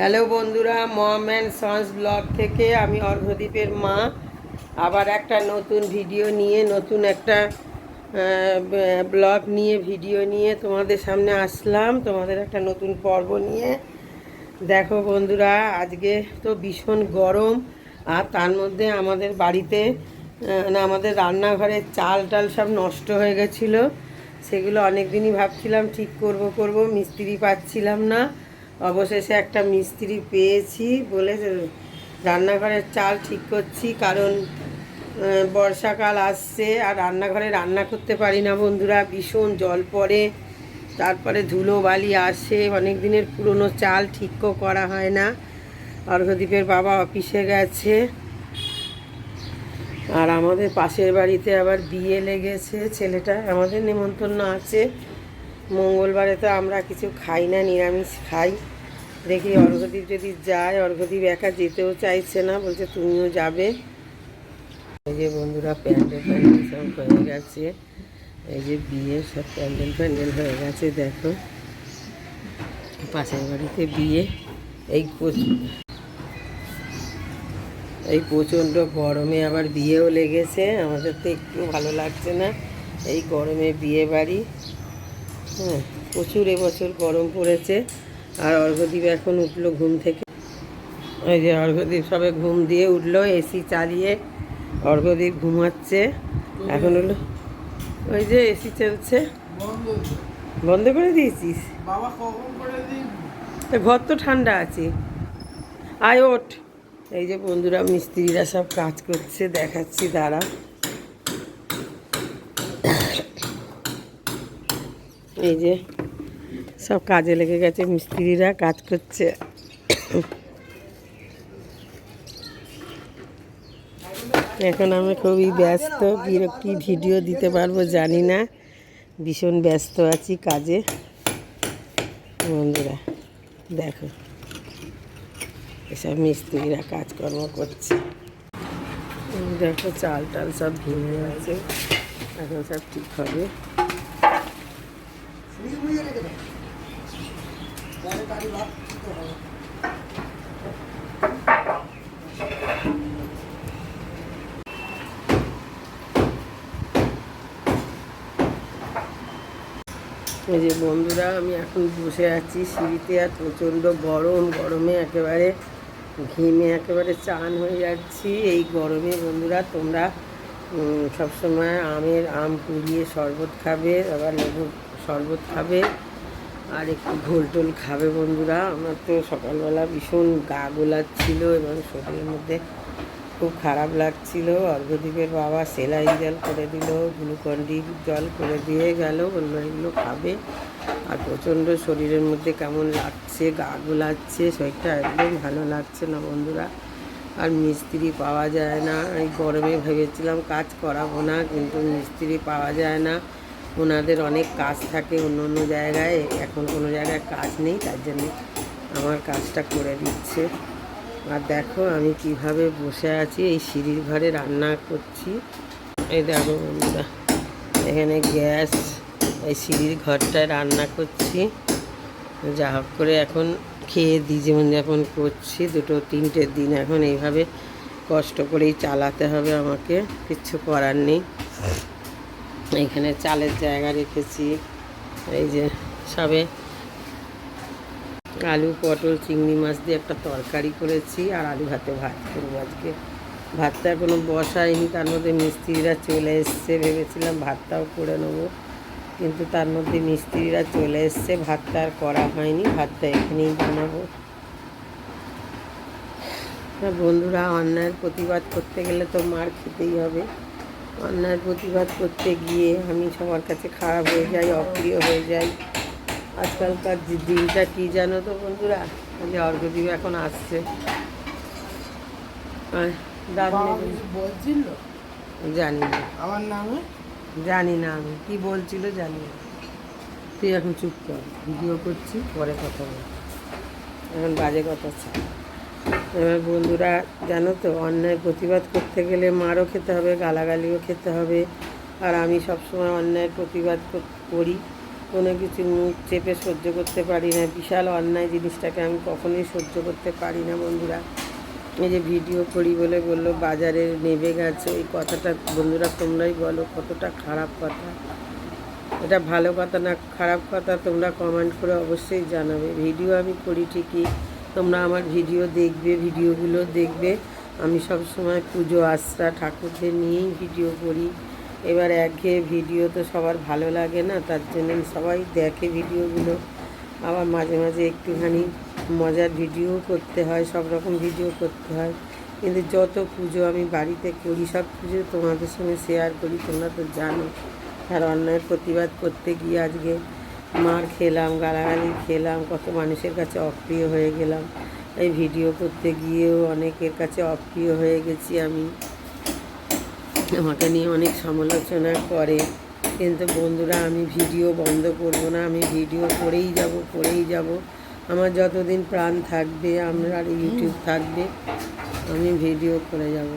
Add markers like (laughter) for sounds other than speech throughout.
Hello বন্ধুরা মম and sons blog থেকে আমি অর্ঘদ্বীপের মা। আবার একটা নতুন ভিডিও নিয়ে নতুন একটা ব্লগ নিয়ে ভিডিও নিয়ে তোমাদের সামনে আসলাম। তোমাদের একটা নতুন পর্ব নিয়ে। দেখো বন্ধুরা আজকে তো ভীষণ গরম আর তার মধ্যে আমাদের বাড়িতে আহ, না আমাদের রান্নাঘরের চাল টাল সব নষ্ট হয়ে গেছিল। সেগুলো অনেক দিনই ভাবছিলাম ঠিক করব করব মিস্ত্রি পাচ্ছিলাম না। অবশেষে একটা মিস্ত্রি পেয়েছি বলে রান্নাঘরের চাল ঠিক করছি, কারণ বর্ষাকাল আসছে আর রান্নাঘরে রান্না করতে পারি না বন্ধুরা, ভীষণ জল পড়ে। তারপরে ধুলো বালি আসে অনেক দিনের পুরনো চাল ঠিকও করা হয় না। অর্ঘদ্বীপের বাবা অফিসে গেছে। আর আমাদের পাশের বাড়িতে আবার বিয়ে লেগেছে, ছেলেটা আমাদের নেমন্তন্ন আছে। মঙ্গলবারে তো আমরা কিছু খাই না, নিরামিষ খাই। দেখি অর্ঘদ্বীপ যদি যায় অর্ঘদ্বীপ একা যেতেও চাইছে না, বলছে তুমিও যাবে। এই যে বন্ধুরা, প্যান্ডেল প্যান্ডেল সব হয়ে গেছে। এই যে বিয়ে, সব প্যান্ডেল প্যান্ডেল হয়ে গেছে, দেখো। পাশের বাড়িতে বিয়ে। এই এই প্রচণ্ড গরমে আবার বিয়েও লেগেছে। আমাদের তো একটু ভালো লাগছে না। এই গরমে বিয়ে বাড়ি। হ্যাঁ প্রচুর এবছর গরম পড়েছে। আর অর্ঘদ্বীপ এখন উঠল ঘুম থেকে। ওই যে অর্ঘদ্বীপ সবে ঘুম দিয়ে উঠল এসি চালিয়ে অর্ঘদ্বীপ ঘুমাচ্ছে। এখন হলো ওই যে এসি চলছে। বন্ধ করে দিয়েছিস? ঘর তো ঠান্ডা আছে। আয় ওঠ। এই যে বন্ধুরা মিস্ত্রিরা সব কাজ করছে দেখাচ্ছি দাঁড়া। এই যে সব কাজে লেগে গেছে, মিস্ত্রিরা কাজ করছে। এখন আমি খুবই ব্যস্ত, কি ভিডিও দিতে পারব জানি না। ভীষণ ব্যস্ত আছি কাজে। বন্ধুরা, দেখো, এসব মিস্ত্রিরা কাজকর্ম করছে। দেখো, চাল টাল সব ভেঙে আছে। এখন সব ঠিক হবে। এই যে বন্ধুরা, আমি এখন বসে আছি সিঁড়িতে আর প্রচণ্ড গরম। গরমে একেবারে ঘেমে একেবারে চান হয়ে যাচ্ছি। এই গরমে বন্ধুরা, তোমরা সবসময় আমের আম পুড়িয়ে শরবত খাবে, আবার লেবুর শরবত খাবে আর একটু ঘোল টোল খাবে বন্ধুরা। আমার তো সকালবেলা ভীষণ গা গোলাচ্ছিল এবং শরীরের মধ্যে খুব খারাপ লাগছিল। অর্ঘদ্বীপের বাবা সেলাই জল করে দিল গ্লুকন্ডি জল করে দিয়ে গেল, বলল, এগুলো খাবে। আর প্রচণ্ড শরীরের মধ্যে কেমন লাগছে, গা গোলাচ্ছে, শরীরটা একদম ভালো লাগছে না বন্ধুরা। আর মিস্ত্রি পাওয়া যায় না। এই গরমে ভেবেছিলাম কাজ করাবো না, কিন্তু মিস্ত্রি পাওয়া যায় না। ওনাদের অনেক কাজ থাকে অন্য অন্য জায়গায়। এখন কোনো জায়গায় কাজ নেই, তার জন্য আমার কাজটা করে দিচ্ছে। আর দেখো আমি কীভাবে বসে আছি, এই সিঁড়ির ঘরে রান্না করছি। এই দেখো বন্ধুরা, এখানে গ্যাস, এই সিঁড়ির ঘরটায় রান্না করছি। যা হোক করে এখন খেয়ে দিই জীবনযাপন করছি। দুটো তিনটে দিন এখন এইভাবে কষ্ট করেই চালাতে হবে আমাকে, কিচ্ছু করার নেই। এইখানে চালের জায়গা রেখেছি। এই যে সবে আলু, পটল, চিংড়ি মাছ দিয়ে একটা তরকারি করেছি আর আলু ভাতে ভাত করব আজকে। ভাতটা এখনও বসাইনি তার মধ্যে মিস্ত্রিরা চলে এসছে ভেবেছিলাম ভাতটাও করে নেব। কিন্তু তার মধ্যে মিস্ত্রিরা চলে এসছে, ভাতটা আর করা হয়নি, ভাতটা এখানেই বানাবো। বন্ধুরা, অন্যায়ের প্রতিবাদ করতে গেলে তো মার খেতেই হবে। অন্যায়ের প্রতিবাদ করতে গিয়ে আমি সবার কাছে খারাপ হয়ে যাই অপ্রিয় হয়ে যাই। আজকালকার দিনটা কি জানো তো বন্ধুরা? যে অর্ঘদ্বীপ এখন আসছে। বলছিল? জানি না। আমার নামে? জানি না আমি। কি বলছিল জানি না। তুই এখন চুপ কর। ভিডিও করছি পরে কথা বল এখন বাজে কথা ছাড়। এবার বন্ধুরা, জানো তো, অন্যায় প্রতিবাদ করতে গেলে মারও খেতে হবে, গালাগালিও খেতে হবে। আর আমি সবসময় অন্যায় প্রতিবাদ কর- কোনো কিছু মুখ চেপে সহ্য করতে পারি না। বিশাল অন্যায় জিনিসটাকে আমি কখনোই সহ্য করতে পারি না, বন্ধুরা। এই যে ভিডিও করি বলে বলল, বাজারে নেবে গেছে। এই কথাটা বন্ধুরা, তোমরাই বলো, কতটা খারাপ কথা। এটা ভালো কথা না খারাপ কথা, তোমরা কমেন্ট করে অবশ্যই জানাবে। ভিডিও আমি করি ঠিকই। তোমরা আমার ভিডিও দেখবে, ভিডিওগুলো দেখবে। আমি সব সময় পুজো, আশ্রা, ঠাকুরদের নিয়েই ভিডিও করি। এবার একঘেয়ে ভিডিও তো সবার ভালো লাগে না, তার জন্য সবাই দেখে ভিডিওগুলো। আবার মাঝে মাঝে একটুখানি মজার ভিডিও করতে হয়, সব রকম ভিডিও করতে হয়। কিন্তু যত পুজো আমি বাড়িতে করি, সব পুজো তোমাদের সঙ্গে শেয়ার করি, তোমরা তো জানো। আর অন্যায়ের প্রতিবাদ করতে গিয়ে আজকে মার খেলাম, গালাগালি খেলাম, কত মানুষের কাছে অপ্রিয় হয়ে গেলাম। এই ভিডিও করতে গিয়েও অনেকের কাছে অপ্রিয় হয়ে গেছি আমি। আমাকে নিয়ে অনেক সমালোচনা করে। কিন্তু বন্ধুরা, আমি ভিডিও বন্ধ করব না, আমি ভিডিও করেই যাব করেই যাব। আমার যতদিন প্রাণ থাকবে, আমার ইউটিউব থাকবে, আমি ভিডিও করে যাব।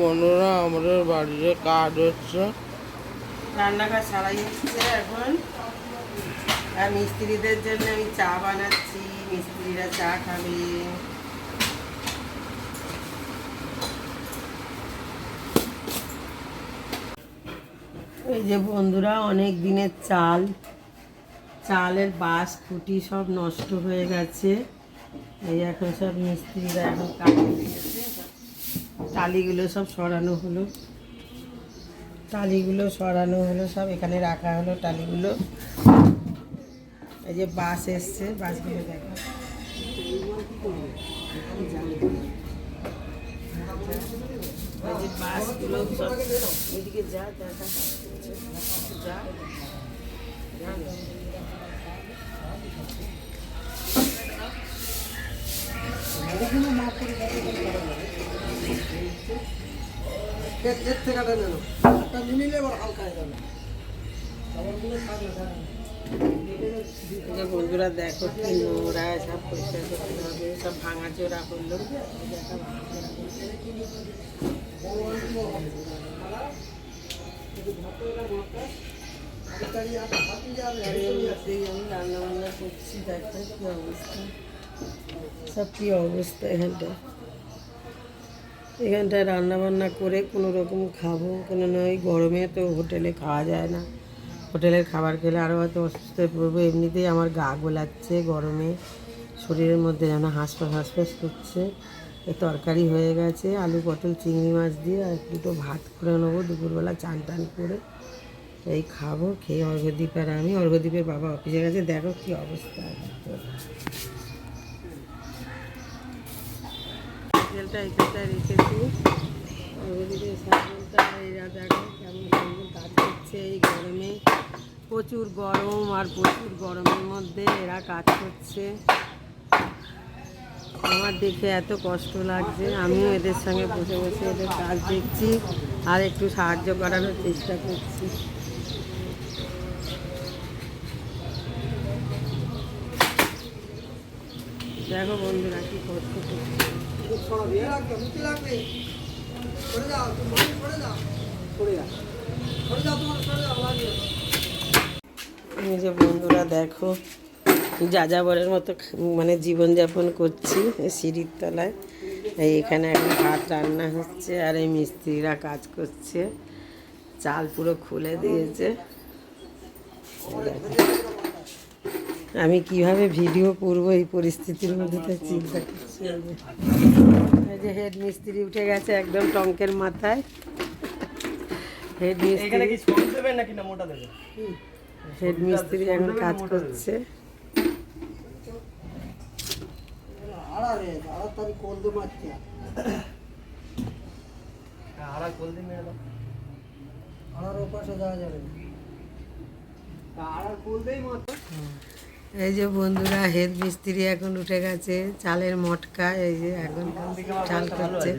বন্ধুরা, আমাদের বাড়িতে কাজ হচ্ছে। রান্নাঘর সারাই হচ্ছে এখন। আর মিস্ত্রিদের জন্য আমি চা বানাচ্ছি, মিস্ত্রিরা চা খাবে। এই যে বন্ধুরা, অনেক দিনের চাল। চালের বাস খুঁটি সব নষ্ট হয়ে গেছে। এই এখন সব মিস্ত্রিরা এখন কাজে লেগেছে টালিগুলো সব সরানো হলো। টালিগুলো সরানো হলো, সব এখানে রাখা হলো টালিগুলো। এই যে বাস এসছে, বাসগুলো দেখো। বাসগুলো সব এদিকে যা দেখা বন্ধুরা দেখো কি নোংরা সব পরিষ্কার করতে হবে সব ভাঙা চোরা করল। রান্না বান্না করছি দেখো কি অবস্থা। সব কি অবস্থা এখানটা? এখানটায় রান্না বান্না করে কোনো রকম খাব, কোনো নয় গরমে তো হোটেলে খাওয়া যায় না। হোটেলের খাবার খেলে আরও হয়তো অসুস্থ হয়ে পড়ব। এমনিতেই আমার গা গোলাচ্ছে গরমে, শরীরের মধ্যে যেন হাঁসফাঁস হাঁসফাঁস করছে। তরকারি হয়ে গেছে, আলু, পটল, চিংড়ি মাছ দিয়ে আর দুটো ভাত করে নেব দুপুরবেলা চান টান করে। এই খাব, খেয়ে অর্ঘদ্বীপ আর আমি অর্ঘদ্বীপের বাবা অফিসে গেছে, দেখো কি অবস্থা। তেলটা এখানটায় রেখেছি। অর্ঘদ্বীপের সাইকেলটা এরা দেখো কেমন কাজ করছে এই গরমে। প্রচুর গরম আর প্রচুর গরমের মধ্যে এরা কাজ করছে। আমার দেখে এত কষ্ট লাগছে। আমিও এদের সঙ্গে বসে বসে এদের কাজ দেখছি আর একটু সাহায্য করানোর চেষ্টা করছি। দেখো বন্ধুরা কি কষ্ট করছে। এই যে বন্ধুরা দেখো, যাযাবরের মতো মানে জীবনযাপন করছি সিঁড়ির তলায়। এই এখানে এখন ভাত রান্না হচ্ছে আর এই মিস্ত্রিরা কাজ করছে। চাল পুরো খুলে দিয়েছে। আমি কীভাবে ভিডিও করব এই পরিস্থিতির মধ্যে তো চিন্তা করছি এই যে। হেড মিস্ত্রি উঠে গেছে একদম টঙ্কের মাথায়। হেড মিস্ত্রি হেড মিস্ত্রি এখন কাজ করছে। এই যে বন্ধুরা হেদ মিস্ত্রি এখন উঠে গেছে চালের মটকা এই যে এখন চাল করছে।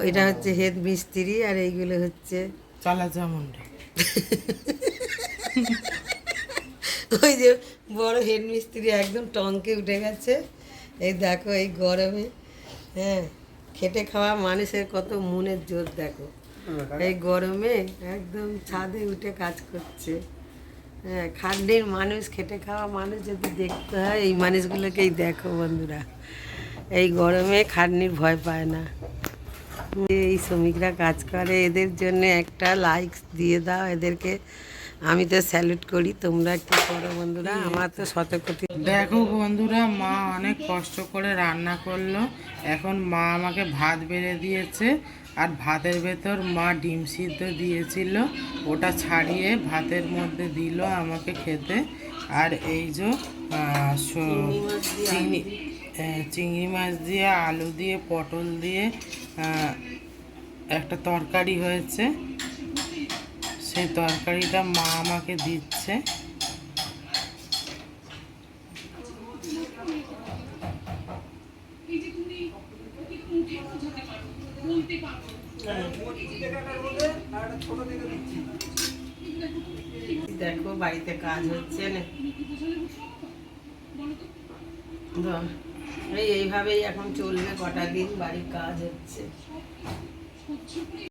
ওইটা হচ্ছে হেদ মিস্ত্রি আর এইগুলো হচ্ছে চালা চামুন্ডা (laughs) ওই যে বড় হেড মিস্ত্রি একদম টঙ্কে উঠে গেছে। এই দেখো এই গরমে হ্যাঁ খেটে খাওয়া মানুষের কত মনের জোর দেখো। এই গরমে একদম ছাদে উঠে কাজ করছে। হ্যাঁ খান্ডির মানুষ, খেটে খাওয়া মানুষ যদি দেখতে হয়, এই মানুষগুলোকেই দেখো বন্ধুরা। এই গরমে খাটনির ভয় পায় না। এই শ্রমিকরা কাজ করে, এদের জন্য একটা লাইক দিয়ে দাও, এদেরকে আমি তো স্যালুট করি, তোমরা একটু করো বন্ধুরা, আমার তো শত কোটি দেখো বন্ধুরা, মা অনেক কষ্ট করে রান্না করল। এখন মা আমাকে ভাত বেড়ে দিয়েছে, আর ভাতের ভেতর মা ডিম সিদ্ধ দিয়েছিল। ওটা ছাড়িয়ে ভাতের মধ্যে দিল আমাকে খেতে। আর এই যে চিংড়ি চিংড়ি মাছ দিয়ে, আলু দিয়ে, পটল দিয়ে একটা তরকারি হয়েছে। সেই তরকারিটা মা আমাকে দিচ্ছে। দেখো বাড়িতে কাজ হচ্ছে না। এইভাবেই এখন চলবে কটা দিন বাড়ির কাজ হচ্ছে।